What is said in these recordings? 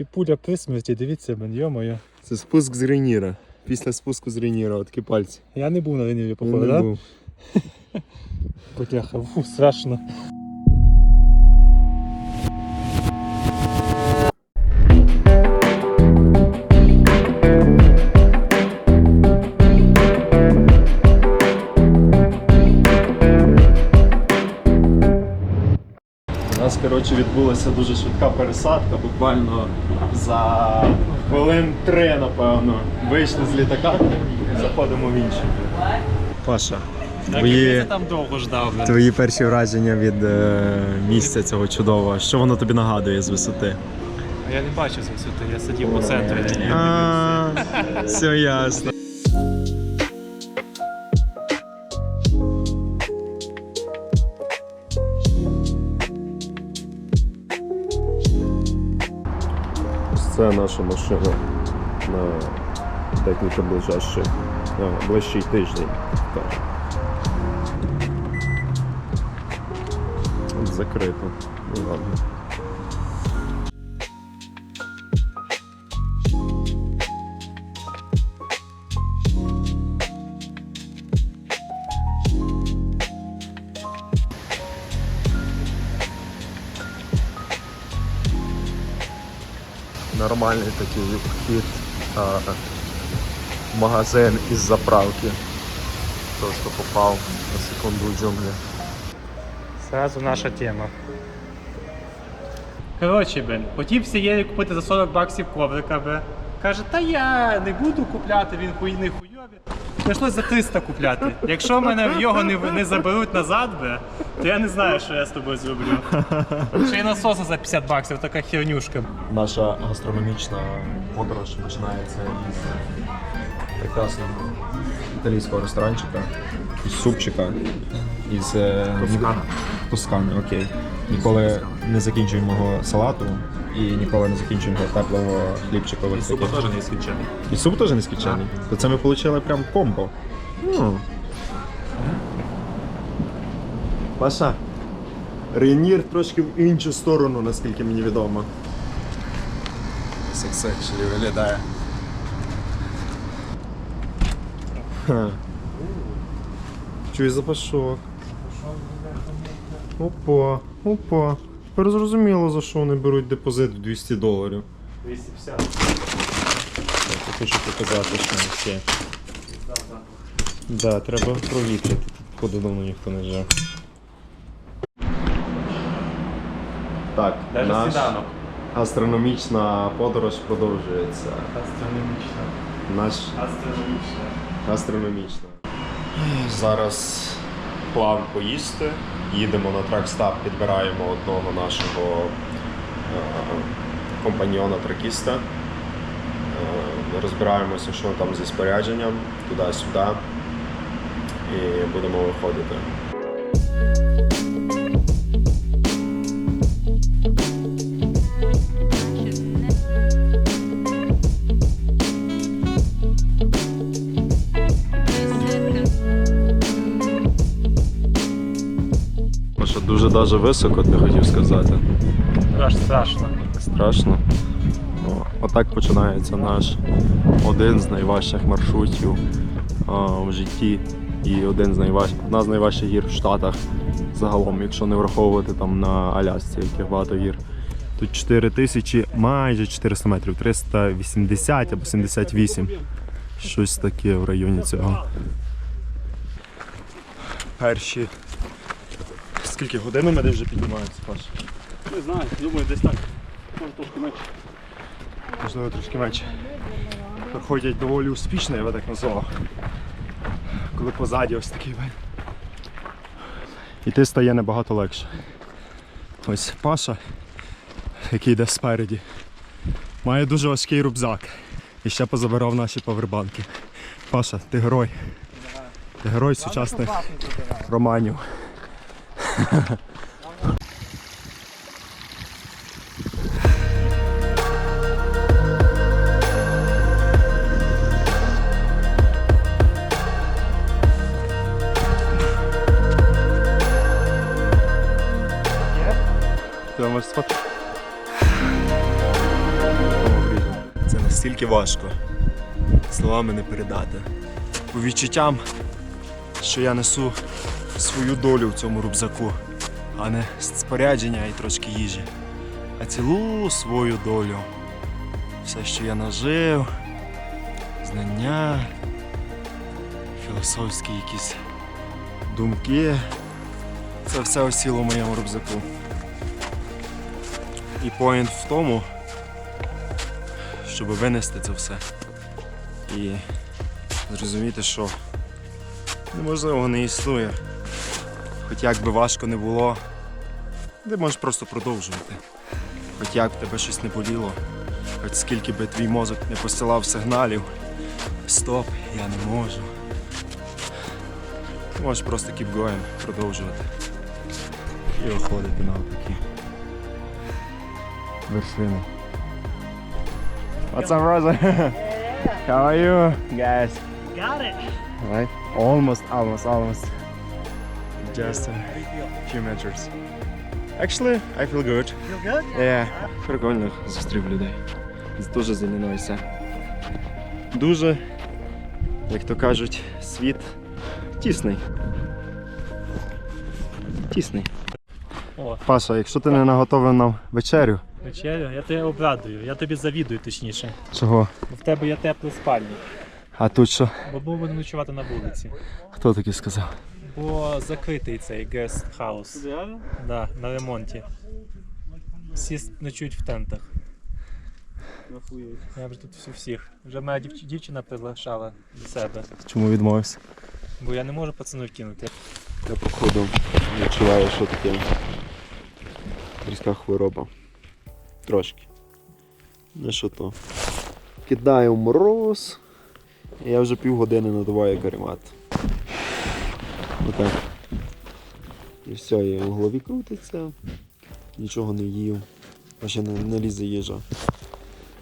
смерті, пуля при смерті, дивіться, йо-моє. Це спуск з Рейніра. Після спуску з Рейніра, такі пальці. Я не був на Реніві, Я походу, не так? був. Бляха, страшно. У нас, коротше, відбулася дуже швидка пересадка, буквально за хвилин три, напевно. Вийшли з літака, заходимо в інший. Паша, твої, там довго ждав. твої перші враження від е, місця цього чудового. Що воно тобі нагадує з висоти? Я не бачив з висоти, я сидів по центрі. А, Все ясно. Це наша машина на декілька ближайших, ближчий тиждень. Так. Закрито. Ну ладно. Нормальний такий вхід а, в магазин із заправки. Просто попав на секунду в джунглі. Сразу наша тема. Коротше, бен, хотів Сієрі купити за 40 баксів коврика, бе. Каже, та я не буду купляти, він хуйний хуйові. Прийшлось за 300 купляти. Якщо мене в його не, не заберуть назад, би, то я не знаю, що я з тобою зроблю. Ще й насоси за 50 баксів, така хернюшка. Наша гастрономічна подорож починається із прекрасного італійського ресторанчика, із супчика, із е, Тоскана. Тоскани, окей. Ніколи не закінчуємо його салату і ніколи не закінчуємо теплого хлібчика. ось Суп теж не скінчений. І суп теж не скічений. То це ми отримали прям комбо. М. Паша, Рейнір трошки в іншу сторону, наскільки мені відомо. Сексекшелі виглядає. Ха. Чуй запашок. Опа, опа. Тепер зрозуміло, за що вони беруть депозит в 200 доларів. 250. Так, я хочу показати, що не всі. Да, треба провітрити. Тут давно ніхто не жив. Так, наш астрономічна подорож продовжується. Астрономічно. Наш Астрономічно. Зараз план поїсти. Їдемо на тракстап, підбираємо одного нашого е, компаньйона тракіста. Е, Розбираємося, що там зі спорядженням, туди-сюди. І будемо виходити. Даже високо, ти хотів сказати. Аж страшно. Страшно. О, отак починається наш один з найважчих маршрутів а, в житті і один з найваж... одна з найважчих гір в Штатах загалом, якщо не враховувати там на Алясці, яких багато гір. Тут 4 тисячі, майже 400 метрів, 380 або 78. Щось таке в районі цього. Перші. Скільки годин ми вже піднімаємося, Паш? Не знаю, думаю, десь так. Може трошки менше. можливо трошки менше. Проходять доволі успішно, я би так назвав. Коли позаді ось такий вид. Іти стає набагато легше. Ось Паша, який йде спереді, має дуже важкий рюкзак. І ще позабирав наші павербанки. Паша, ти герой. Ти герой сучасних романів. Спати? настільки важко. Словами не передати. По відчуттям, що я несу свою долю в цьому рюкзаку, а не спорядження і трошки їжі, а цілу свою долю. Все, що я нажив, знання, філософські якісь думки. Це все осіло в моєму рюкзаку. І поінт в тому, щоб винести це все. І зрозуміти, що неможливо не існує. Хоч як би важко не було, ти можеш просто продовжувати. Хоч як в тебе щось не боліло, хоч скільки би твій мозок не посилав сигналів. Стоп, я не можу. Ти можеш просто keep going, продовжувати. І виходити навпаки. Вершини. What's up, brother? How are you, guys? Got it! Right? Almost, almost, almost. Just a few meters. Actually, I feel good. Feel good? Yeah. Прикольно зустрів людей. Дуже з Дуже, як то кажуть, світ тісний. Тісний. О, Паша, якщо ти не наготовив нам вечерю, вечеря, я тебе обрадую, я тобі завідую точніше. чого? Бо в тебе є теплий спальник, А тут що? бо будемо ночувати на вулиці. Хто таки сказав? Бо закритий цей гест хаус. Да, на ремонті. Всі ночують в тентах. Я вже тут всю всіх. Вже моя дівч- дівчина приглашала до себе. Чому відмовився? Бо я не можу пацанів кинути. Я походу відчуваю, що таке гірська хвороба. Трошки. Не що то. Кидаю мороз. І я вже півгодини надуваю каремат. Отак. І все, і в голові крутиться. Нічого не їв. А ще не, не лізе їжа.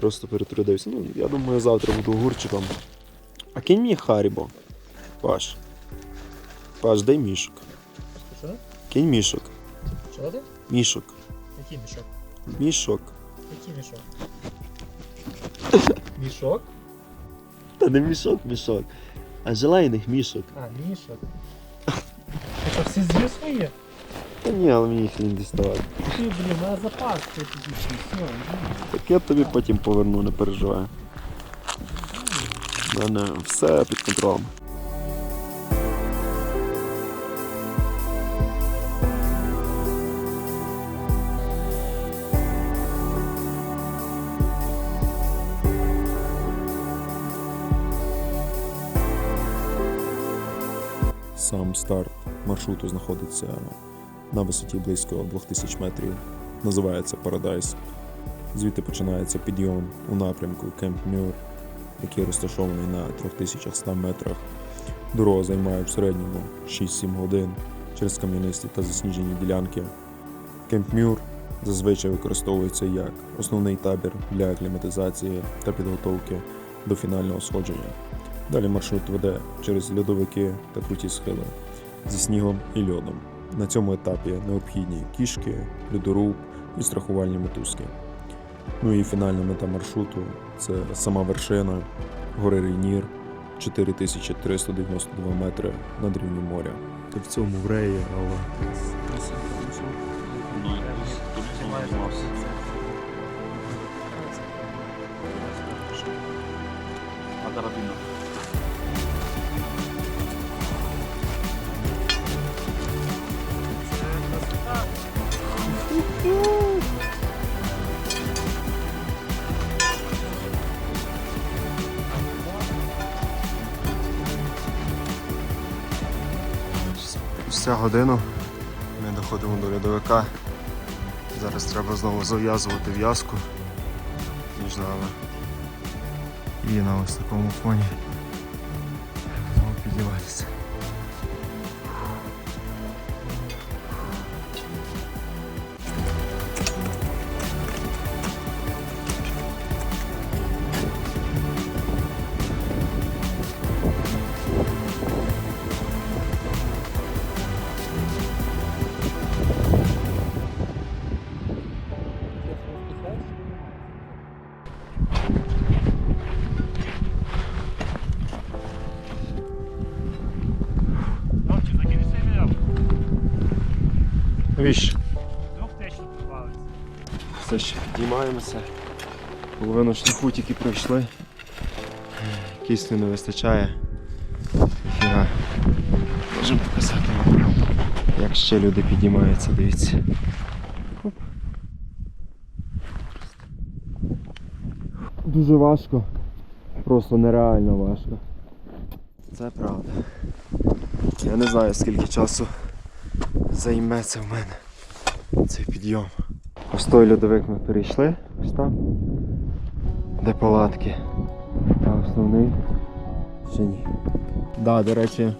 Просто перетрудився. Ну, я думаю, завтра буду огурчиком. А кинь мені Харібо. Паш. Паш, дай мішок. Що? Кинь мішок. Що ти? Мішок. Який мішок? Мішок. Який мішок? Мішок? Та не мішок, мішок. А желейних мішок. А, мішок. Всі з'їв свої? Та ні, але мені їх не діставати. Ти, блін, на запас ти тоді. Все, Так я тобі потім поверну, не переживай. У мене все під контролем. Сам старт маршруту знаходиться на висоті близько 2000 метрів. Називається Парадайс. Звідти починається підйом у напрямку Кемп Мюр, який розташований на 3100 метрах. Дорога займає в середньому 6-7 годин через кам'янисті та засніжені ділянки. Кемп Мюр зазвичай використовується як основний табір для акліматизації та підготовки до фінального сходження. Далі маршрут веде через льодовики та круті схили зі снігом і льодом. На цьому етапі необхідні кішки, льодоруб і страхувальні мотузки. Ну і фінальна мета маршруту це сама вершина гори Рейнір 4392 метри над рівнем моря. Ти в цьому вреї, але Спустя годину ми доходимо до льодовика. Зараз треба знову зав'язувати в'язку між нами. І на ось такому фоні знову Віж. Все ще підіймаємося. Половину шляху тільки пройшли. Кисню не вистачає. Фіга. Можемо показати вам, як ще люди підіймаються, дивіться. Оп. Дуже важко. Просто нереально важко. Це правда. Я не знаю скільки часу займеться в мене цей підйом. Ось той льодовик ми перейшли, ось там, де палатки. А основний ще ні. Да, до речі,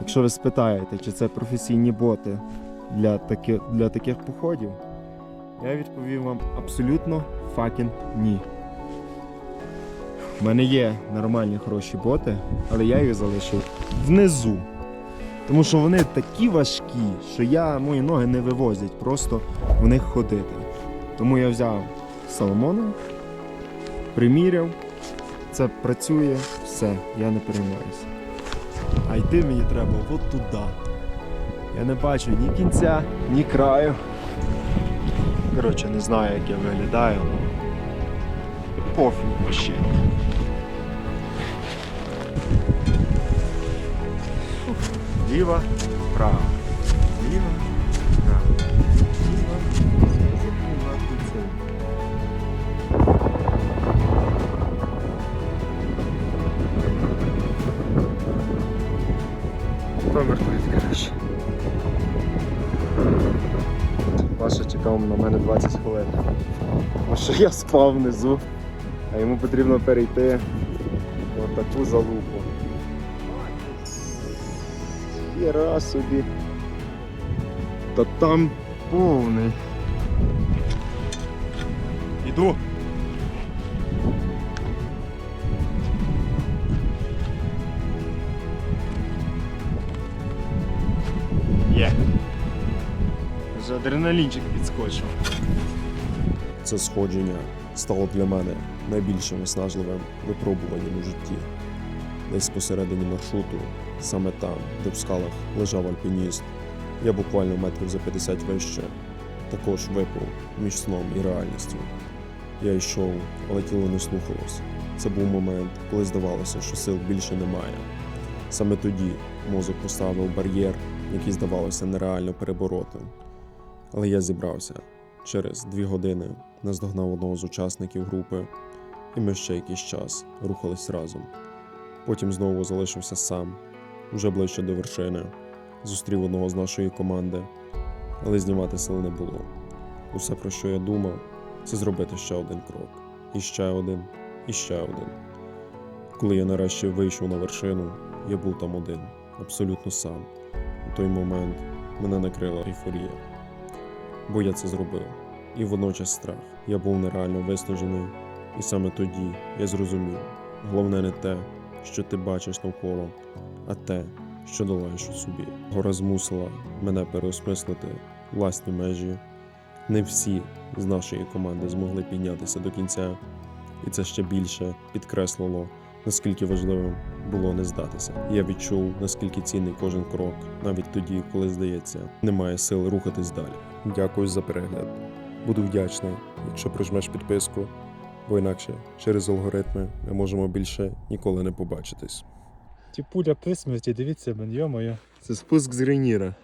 якщо ви спитаєте, чи це професійні боти для, таки, для таких походів, я відповім вам абсолютно факін ні. У мене є нормальні хороші боти, але я їх залишив внизу. Тому що вони такі важкі, що я мої ноги не вивозять просто в них ходити. Тому я взяв Соломона, приміряв, це працює, все, я не переймаюся. А йти мені треба от туди. Я не бачу ні кінця, ні краю. Коротше, не знаю, як я виглядаю, але пофіг вообще. Ліва, право. Плит, коротше. Паша чекав на мене 20 хвилин. Тому що я спав внизу, а йому потрібно перейти в таку залупу. Хіра собі. Та там повний. Іду. Є. Вже адреналінчик підскочив. Це сходження стало для мене найбільшим виснажливим випробуванням у житті. Десь посередині маршруту, саме там, де в скалах лежав альпініст, я буквально метрів за 50 вище, також випав між сном і реальністю. Я йшов, але тіло не слухалось. Це був момент, коли здавалося, що сил більше немає. Саме тоді мозок поставив бар'єр, який здавалося нереально перебороти. Але я зібрався. Через дві години наздогнав одного з учасників групи, і ми ще якийсь час рухались разом. Потім знову залишився сам, вже ближче до вершини, зустрів одного з нашої команди, але знімати сил не було. Усе, про що я думав, це зробити ще один крок, і ще один, і ще один. Коли я нарешті вийшов на вершину, я був там один, абсолютно сам. У той момент мене накрила ейфорія бо я це зробив. І водночас страх. Я був нереально виснажений, і саме тоді я зрозумів: головне не те, що ти бачиш навколо, а те, що долаєш у собі. Гора змусила мене переосмислити власні межі. Не всі з нашої команди змогли піднятися до кінця, і це ще більше підкреслило, наскільки важливим було не здатися. Я відчув, наскільки цінний кожен крок, навіть тоді, коли здається, немає сил рухатись далі. Дякую за перегляд. Буду вдячний, якщо прижмеш підписку, бо інакше через алгоритми ми можемо більше ніколи не побачитись. Ті пуля при смерті, дивіться, мені йо-моє. Це спуск з Греніра.